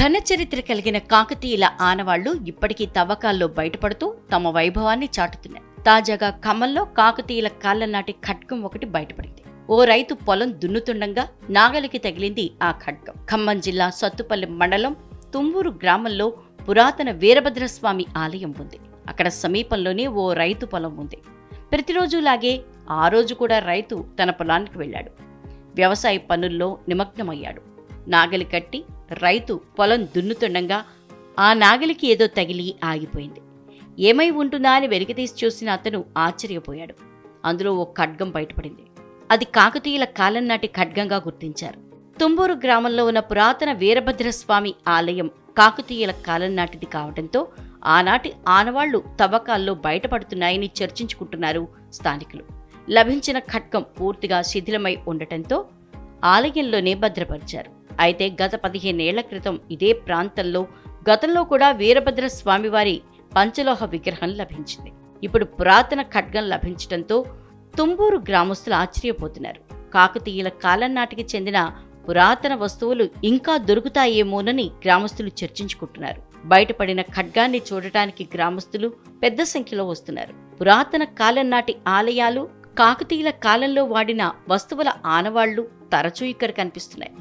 ఘన చరిత్ర కలిగిన కాకతీయుల ఆనవాళ్ళు ఇప్పటికీ తవ్వకాల్లో బయటపడుతూ తమ వైభవాన్ని చాటుతున్నాయి. తాజాగా ఖమ్మంలో కాకతీయుల కాళ్ళ నాటి ఖడ్గం ఒకటి బయటపడింది. ఓ రైతు పొలం దున్నుతుండగా నాగలికి తగిలింది ఆ ఖడ్గం. ఖమ్మం జిల్లా సత్తుపల్లి మండలం తుమ్మూరు గ్రామంలో పురాతన వీరభద్రస్వామి ఆలయం ఉంది. అక్కడ సమీపంలోనే ఓ రైతు పొలం ఉంది. ప్రతిరోజులాగే ఆ రోజు కూడా రైతు తన పొలానికి వెళ్ళాడు. వ్యవసాయ పనుల్లో నిమగ్నమయ్యాడు. నాగలి కట్టి రైతు పొలం దున్నుతుండగా ఆ నాగలికి ఏదో తగిలి ఆగిపోయింది. ఏమై ఉంటుందా అని వెలికితీసి చూసిన అతను ఆశ్చర్యపోయాడు. అందులో ఓ ఖడ్గం బయటపడింది. అది కాకతీయుల కాలం నాటి ఖడ్గంగా గుర్తించారు. తుంబూరు గ్రామంలో ఉన్న పురాతన వీరభద్రస్వామి ఆలయం కాకతీయుల కాలం నాటిది కావడంతో ఆనాటి ఆనవాళ్ళు తవ్వకాల్లో బయటపడుతున్నాయని చర్చించుకుంటున్నారు స్థానికులు. లభించిన ఖడ్గం పూర్తిగా శిథిలమై ఉండటంతో ఆలయంలోనే భద్రపరిచారు. అయితే గత పదిహేనేళ్ళ క్రితం ఇదే ప్రాంతంలో గతంలో కూడా వీరభద్ర స్వామివారి పంచలోహ విగ్రహం లభించింది. ఇప్పుడు పురాతన ఖడ్గం లభించడంతో తుంబూరు గ్రామస్తులు ఆశ్చర్యపోతున్నారు. కాకతీయుల కాలం నాటికి చెందిన పురాతన వస్తువులు ఇంకా దొరుకుతాయేమోనని గ్రామస్తులు చర్చించుకుంటున్నారు. బయటపడిన ఖడ్గాన్ని చూడటానికి గ్రామస్తులు పెద్ద సంఖ్యలో వస్తున్నారు. పురాతన కాలం నాటి ఆలయాలు కాకతీయుల కాలంలో వాడిన వస్తువుల ఆనవాళ్ళు తరచూ ఇక్కడ కనిపిస్తున్నాయి.